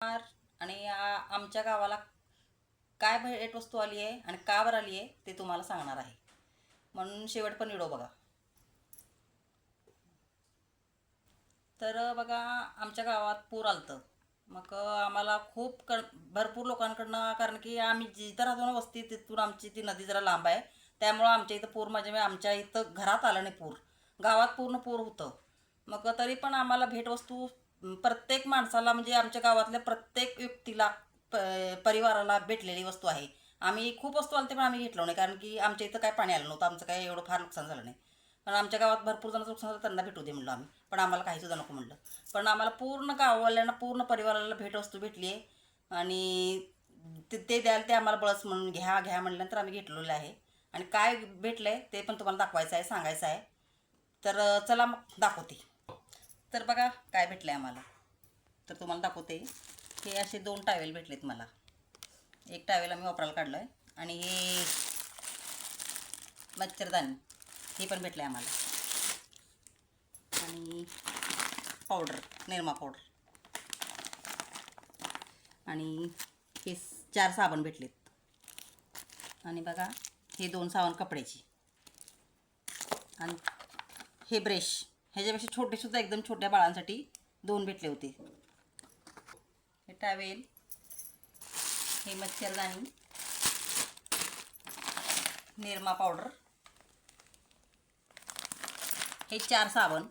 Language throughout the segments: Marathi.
आणि आमच्या गावाला काय भेटवस्तू आली आहे आणि का बरं आली आहे ते तुम्हाला सांगणार आहे. म्हणून शेवट पण व्हिडिओ बघा. तर बघा आमच्या गावात पूर आलतं. मग आम्हाला खूप क भरपूर लोकांकडनं कारण की आम्ही जिथं राहतो ना वस्ती तिथून आमची ती नदी जरा लांब आहे. त्यामुळं आमच्या इथं पूर म्हणजे आमच्या इथं घरात आलं नाही पूर. गावात पूर्ण पूर होतं. मग तरी पण आम्हाला भेटवस्तू प्रत्येक माणसाला म्हणजे आमच्या गावातल्या प्रत्येक व्यक्तीला प परिवाराला भेटलेली वस्तू आहे. आम्ही खूप वस्तू आलते पण आम्ही घेतलो नाही कारण की आमच्या इथं काय पाणी आलं नव्हतं आमचं काय एवढं फार नुकसान झालं नाही. पण आमच्या गावात भरपूर जणांचं नुकसान झालं त्यांना भेटू दे म्हणलं आम्ही. पण आम्हाला काही सुद्धा नको म्हणलं. पण आम्हाला पूर्ण गाववाल्यांना पूर्ण परिवाराला भेटवस्तू भेटली आहे. आणि ते ते द्याल ते आम्हाला बळच म्हणून घ्या घ्या म्हणल्यानंतर आम्ही घेतलेलं आहे. आणि काय भेटलं आहे ते पण तुम्हाला दाखवायचं आहे सांगायचं आहे. तर चला मग दाखवते. तर बघा काय भेटलं आहे आम्हाला. तर तुम्हाला दाखवते. हे असे दोन टावेल भेटलेत मला. एक टावेल आम्ही वापरायला काढलं आहे आणि हे मच्छरदाणी हे पण भेटलं आहे आम्हाला. आणि पावडर निरमा पावडर आणि हे चार साबण भेटलेत. आणि बघा हे दोन साबण कपड्याची. आणि हे ब्रश. ह्याच्यापेक्षा छोटेसुद्धा एकदम छोट्या बाळांसाठी दोन भेटले होते. हे टावेल हे मच्छरदाणी निरमा पावडर हे चार साबण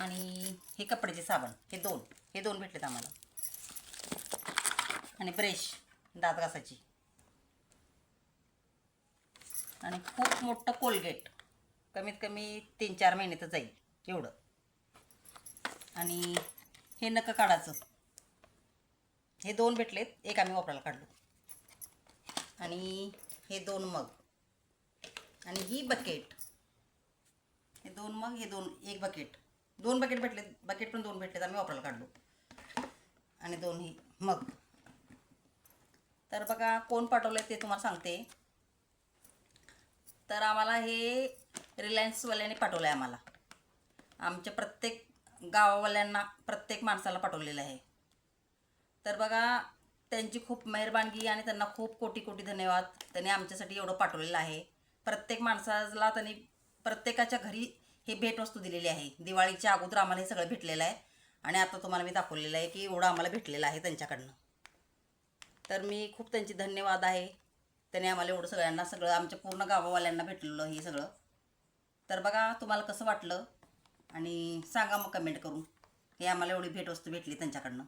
आणि हे कपड्याचे साबण हे दोन हे दोन भेटलेत आम्हाला. आणि ब्रश दात घासाची आणि खूप मोठं कोलगेट. कमीत कमी तीन चार महिने तर जाईल एवढं. आणि हे नकं काढायचं. हे दोन भेटलेत एक आम्ही वापरायला काढलो. आणि हे दोन मग. आणि ही बकेट हे दोन मग हे दोन एक बकेट दोन बकेट भेटलेत बकेट पण दोन भेटलेत आम्ही वापरायला काढलो. आणि दोन ही मग. तर बघा कोण पाठवलं ते तुम्हाला सांगते. तर आम्हाला हे रिलायन्सवाल्याने पाठवलं आहे आम्हाला. आमच्या प्रत्येक गावावाल्यांना प्रत्येक माणसाला पाठवलेलं आहे. तर बघा त्यांची खूप मेहरबानगी आणि त्यांना खूप कोटी कोटी धन्यवाद. त्यांनी आमच्यासाठी एवढं पाठवलेलं आहे. प्रत्येक माणसाला त्यांनी प्रत्येकाच्या घरी हे भेटवस्तू दिलेली आहे. दिवाळीच्या अगोदर आम्हाला हे सगळं भेटलेलं आहे. आणि आता तुम्हाला मी दाखवलेलं आहे की एवढं आम्हाला भेटलेलं आहे त्यांच्याकडनं. तर मी खूप त्यांची धन्यवाद आहे. त्याने आम्हाला एवढं सगळ्यांना सगळं आमच्या पूर्ण गावावाल्यांना भेटलेलं हे सगळं. तर बघा तुम्हाला कसं वाटलं आणि सांगा मग कमेंट करून. हे आम्हाला एवढी भेटवस्तू भेटली त्यांच्याकडनं.